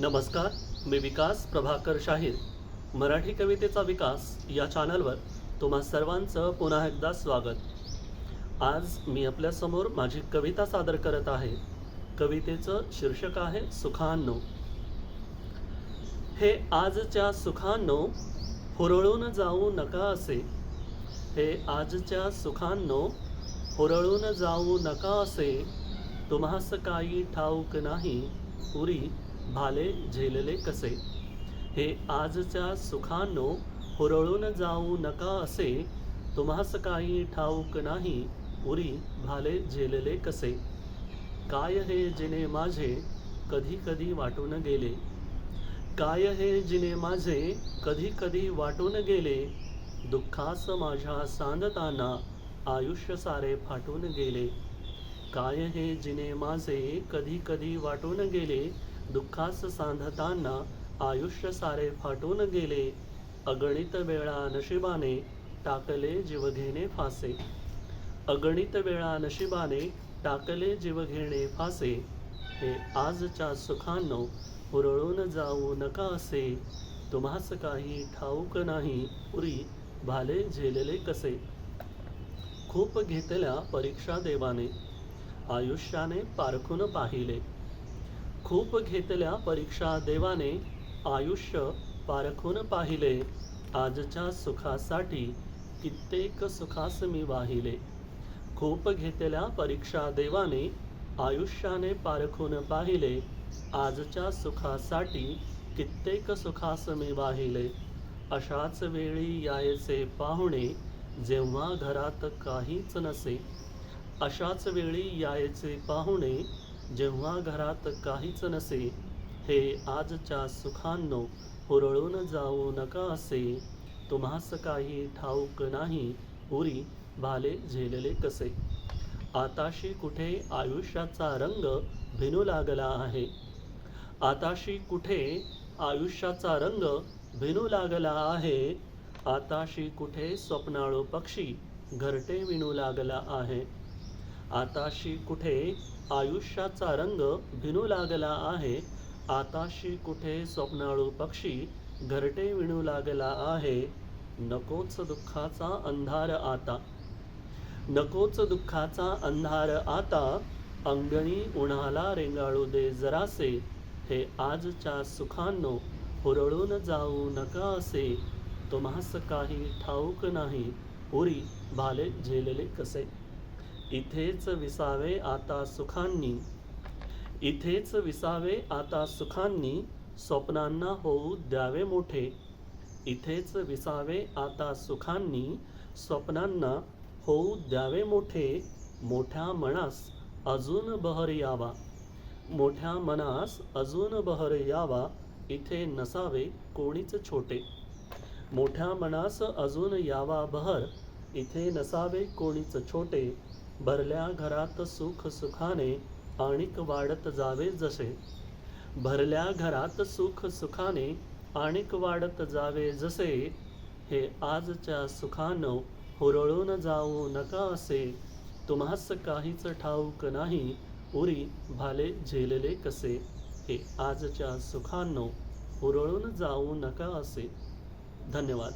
नमस्कार मी विकास प्रभाकर शाहीर. मराठी कवितेचा विकास या चॅनलवर तुम्हा सर्वांचं पुन्हा एकदा स्वागत. आज मी आपल्यासमोर माझी कविता सादर करत आहे. कवितेचं शीर्षक आहे सुखांनो. हे आजच्या सुखांनो हुरळून जाऊ नका असे. हे आजच्या सुखांनो हुरळून जाऊ नका असे. तुम्हास काही ठाऊक नाही पुरी. भाले झेलले कसे? हे आजच्या सुखांनो हुरळून जाऊ नका असे तुम्हास काही ठाऊक नाही उरी भाले झेलले कसे? काय हे जिने माझे कधी कधी वाटून गेले? काय हे जिने माझे कधी कधी वाटून गेले? दुःखास माझ्या सांदताना आयुष्य सारे फाटून गेले. काय हे जिने माझे कधी कधी वाटून गेले? दुःखास सांधताना आयुष्य सारे फाटून गेले. अगणित वेळा नशिबाने टाकले जीवघेणे फासे. अगणित वेळा नशिबाने टाकले जीवघेणे फासे. हे आजच्या सुखांनो हुरळून जाऊ नका असे. तुम्हास काही ठाऊक नाही पुरी भाले झेलले कसे? खूप घेतल्या परीक्षा देवाने. आयुष्याने पारखून पाहिले. खूप घेतल्या परीक्षा देवाने आयुष्य पारखून पाहिले. आजच्या सुखासाठी कित्येक सुखास मी वाहिले. खूप घेतल्या परीक्षा देवाने आयुष्याने पारखून पाहिले. आजच्या सुखासाठी कित्येक सुखास मी वाहिले. अशाच वेळी यायचे पाहुणे जेव्हा घरात काहीच नसे. अशाच वेळी यायचे पाहुणे जेव्हा घरात काहीच नसे हे आजच्या सुखांनो हुरळून जाऊ नका असे. तुम्हास काही ठाऊक नाही उरी भाले झेलले कसे. आताशी कुठे आयुष्याचा रंग भिनू लागला आहे? आताशी कुठे आयुष्याचा रंग भिनू लागला आहे? आताशी कुठे स्वप्नाळू पक्षी घरटे विणू लागला आहे? आताशी कुठे आयुष्याचा रंग भिनू लागला आहे? आताशी कुठे स्वप्नाळू पक्षी घरटे विणू लागला आहे? नकोच दुःखाचा अंधार आता. नकोच दुःखाचा अंधार आता. अंगणी उन्हाला रेंगाळू दे जरासे. हे आजच्या सुखांनो हुरळून जाऊ नका असे. तुम्हास काही ठाऊक नाही. पुरी भाले झेलले कसे? इथेच विसावे आता सुखांनी. इथेच विसावे आता सुखांनी स्वप्नांना होऊ द्यावे मोठे. इथेच विसावे आता सुखांनी स्वप्नांना होऊ द्यावे मोठे. मोठ्या मनास अजून बहर यावा. मोठ्या मनास अजून बहर यावा इथे नसावे कोणीच छोटे. मोठ्या मनास अजून यावा बहर इथे नसावे कोणीच छोटे. भरल्या घरात सुख सुखाने आणिक वाढत जावे जसे. भरल्या घरात सुख सुखाने आणिक वाढत जावे जसे हे आजच्या सुखानं हुरळून जाऊ नका असे. तुम्हास काहीच ठाऊक नाही उरी भाले झेलले कसे. हे आजच्या सुखांनो हुरळून जाऊ नका असे. धन्यवाद.